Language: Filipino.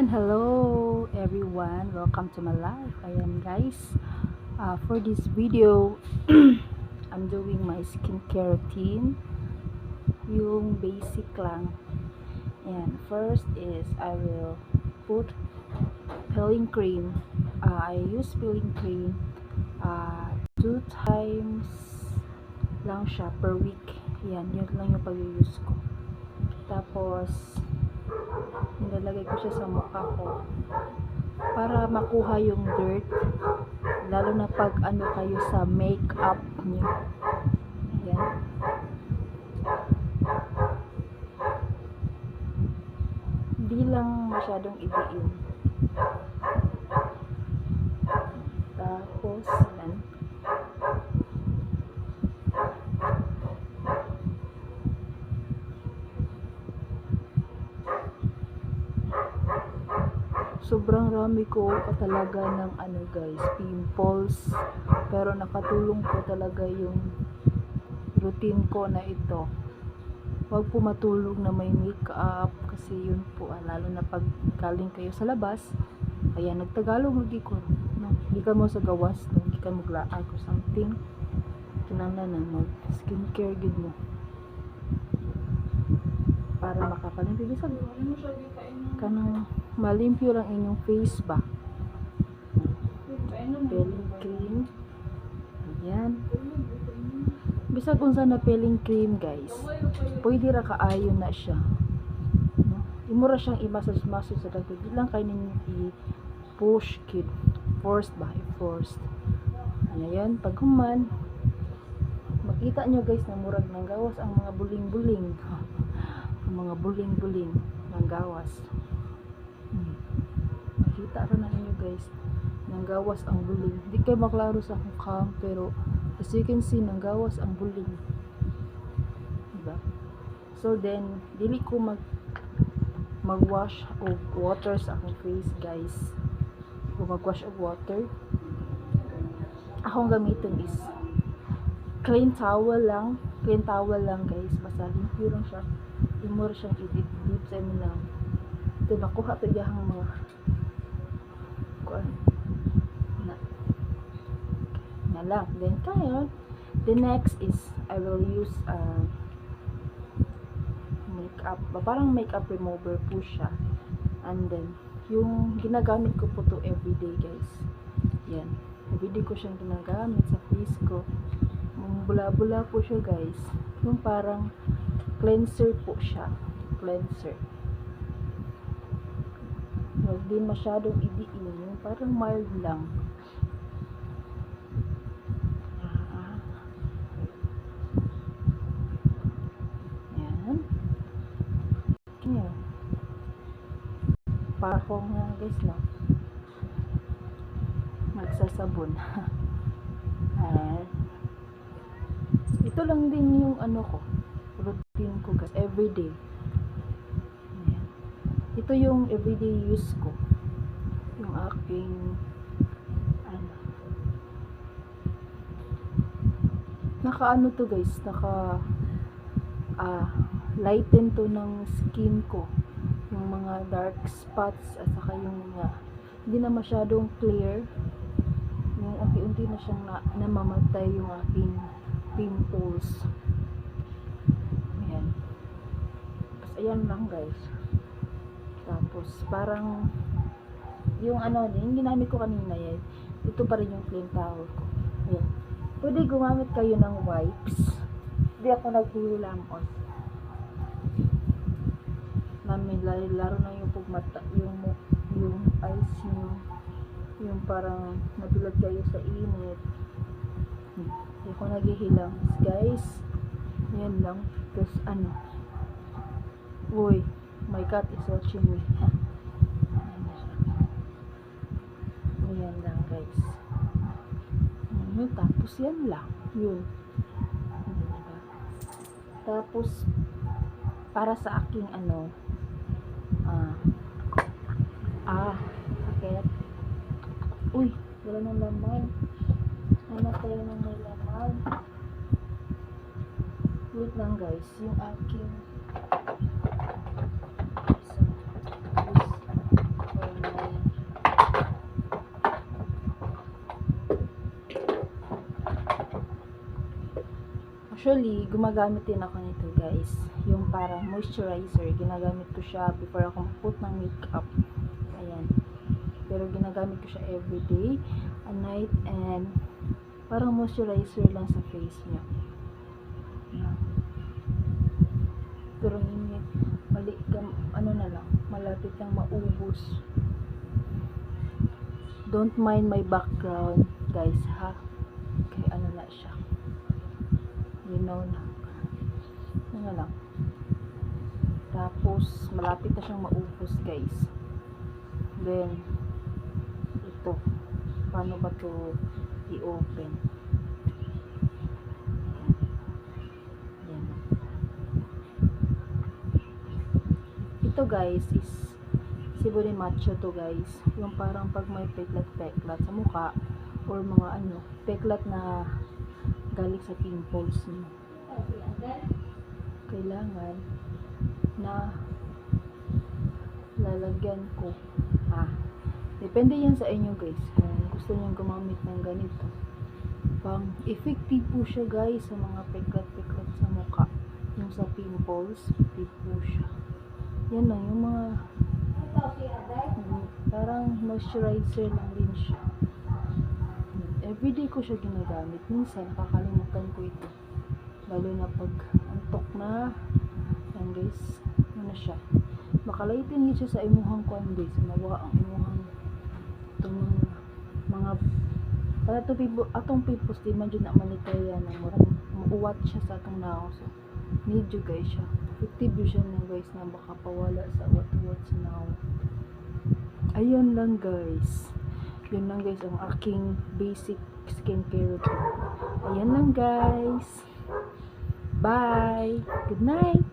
Ayan, hello everyone. Welcome to my life. Ayan guys, uh, for this video, I'm doing my skincare routine. Yung basic lang. And first is I will put peeling cream. Uh, I use peeling cream uh, two times lang siya per week. Yan, yun lang yung pag-use ko. Tapos, nilalagay ko siya sa mukha ko para makuha yung dirt lalo na pag ano kayo sa makeup niyo. Yan. Di lang masyadong idiin tapos yan sobrang rami ko pa talaga ng ano guys, pimples. Pero nakatulong po talaga yung routine ko na ito. Huwag po matulog na may makeup kasi yun po, ah, lalo na pag galing kayo sa labas. Ayan, nagtagalog lagi ko. No? Hindi ka mo sa gawas, no? hindi ka maglaag or something. Kinanglan na mag skincare gid mo. Para makapalimpyo. Bisag, kanang malimpyo lang inyong face ba? Peeling cream. Ayan. Bisag unsa na peeling cream guys pwede ra kaayo na siya. No? imo ra siyang i-massage sa dagdag. Lang kay ninyo i-push kid. Forced ba? I-forced. Ayan pag human makita nyo guys na murag ng gawas ang mga buling-buling. Ang mga buling-buling ng gawas. Makita ra na ninyo guys. Nanggawas ang buling. Di kay maklaro sa mukha pero as you can see nanggawas ang buling. Diba? So then dili ko mag magwash of water sa akong face guys. Kung magwash of water akong gamitin is clean towel lang clean towel lang guys basta limpyo lang siya imura siyang idip-dip sa inyo lang ito nakuha to yung mga kuan na na lang. Then kayo the next is I will use uh, makeup parang makeup remover po siya. And then yung ginagamit ko po to everyday guys. Yan. Everyday ko siyang ginagamit sa face ko. Bula-bula po siya guys. Yung parang cleanser po siya. Cleanser Huwag din masyadong idiin. Yung parang mild lang. Ah. Yan. Yan. Para ko nga guys no. Magsasabon. Ayan. Ito lang din yung ano ko. Routine ko guys. Everyday ito yung everyday use ko. Yung aking ano. Naka ano to guys? Naka ah, lighten to ng skin ko. Yung mga dark spots at saka yung mga hindi na masyadong clear. Yung unti-unti na siyang na, namamatay yung aking pimples. Ayan. Tapos ayan lang guys tapos, parang, yung ano, yung ginamit ko kanina yan, ito pa rin yung clean towel ko. Ayan. Pwede gumamit kayo ng wipes. Hindi ako naghuhulamon. Namin, laro na yung pugmata, yung, yung eyes nyo, yung parang nadulag kayo sa init. Hindi ako naghihilang. Guys, yan lang. Tapos, ano, uy, my cat is watching me. Ayan lang guys. Ayan, tapos yan lang. Yun. Tapos, para sa aking ano, ah, ah, sakit. Uy, wala nang laman. Hanap tayo ng laman. Wait lang guys, yung aking Actually, gumagamit din ako nito guys. Yung parang moisturizer. Ginagamit ko siya before ako mag-put ng makeup. Ayan. Pero ginagamit ko siya everyday, a night, and parang moisturizer lang sa face niya. Pero hindi, mali, ano na lang, malapit lang maubos. Don't mind my background, guys, ha? Kaya ano na siya. Know na. Ano lang. Tapos, malapit na siyang maubos, guys. Then, ito. Paano ba to i-open? Ito, guys, is Sibori Macho to, guys. Yung parang pag may peklat-peklat sa mukha or mga ano, peklat na galing sa pimples mo. Kailangan na lalagyan ko. Ah, depende yan sa inyo guys kung gusto niyo gumamit ng ganito. Pang effective po siya guys sa mga peklat-peklat sa mukha. Yung sa pimples, effective po siya. Yan lang, yung mga parang moisturizer lang din siya. Everyday ko siya ginagamit. Minsan, nakakalimutan ko ito. Lalo na pag antok na. Yan guys. Ano siya. Makalaitin siya sa imuhang kuan guys. Mawa ang imuhang itong mga mga para to people atong people di man jud na manitaya na murang muuwat siya sa atong naong so jud guys siya effective siya na guys na baka pawala sa wat-wat sa naong ayun lang guys yun lang guys ang aking basic skincare routine. Ayan lang guys. Bye. Good night.